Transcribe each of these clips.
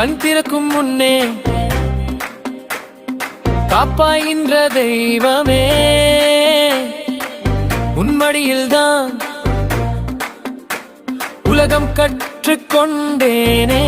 கண் திறக்கும் முன்னே காப்பாயின்ற தெய்வமே. உன்மடியில்தான் உலகம் கற்றுக்கொண்டேனே.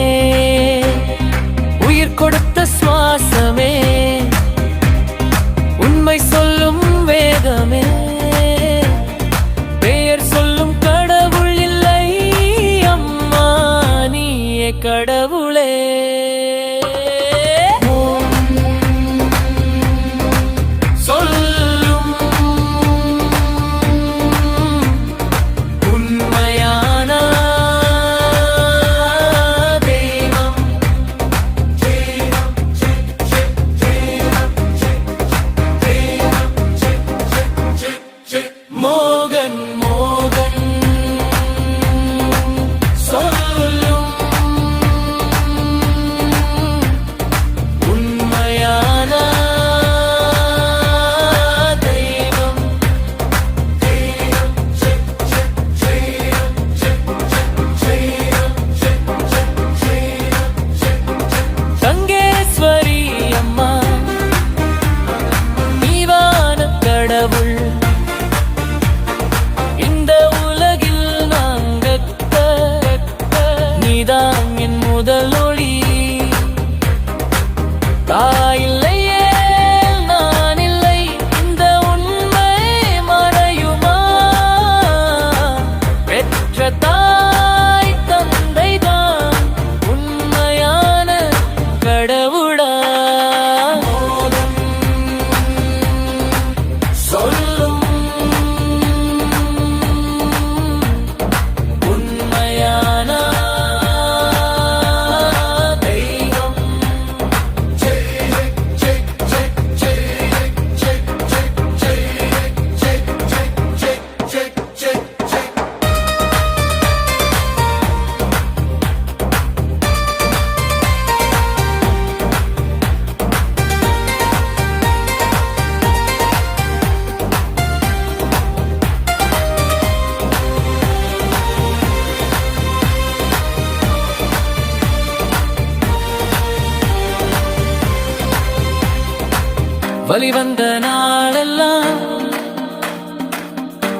வழிவந்த நாளெல்லாம்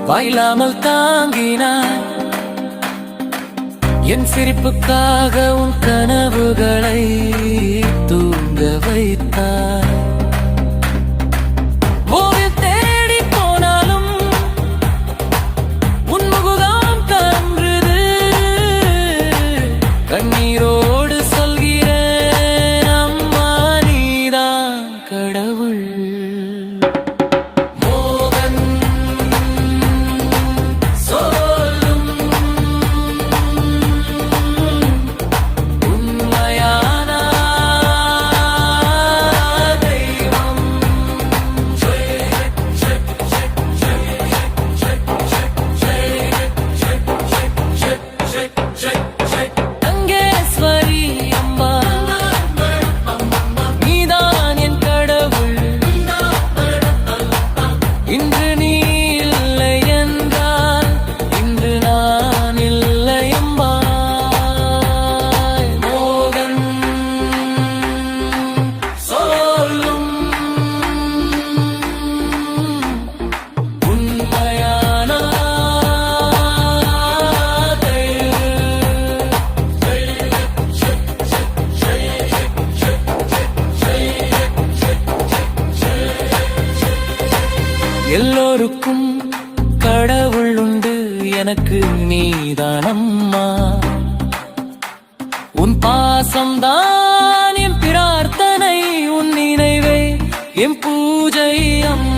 வாயிலாமல் தாங்கினாய். என் சிரிப்புக்காக உன் கனவுகளை தூங்க வைத்தாய். எல்லோருக்கும் கடவுள் உண்டு. எனக்கு நீதானம்மா உன் பாசம்தான் என் பிரார்த்தனை உன் நினைவே என் பூஜை அம்மா.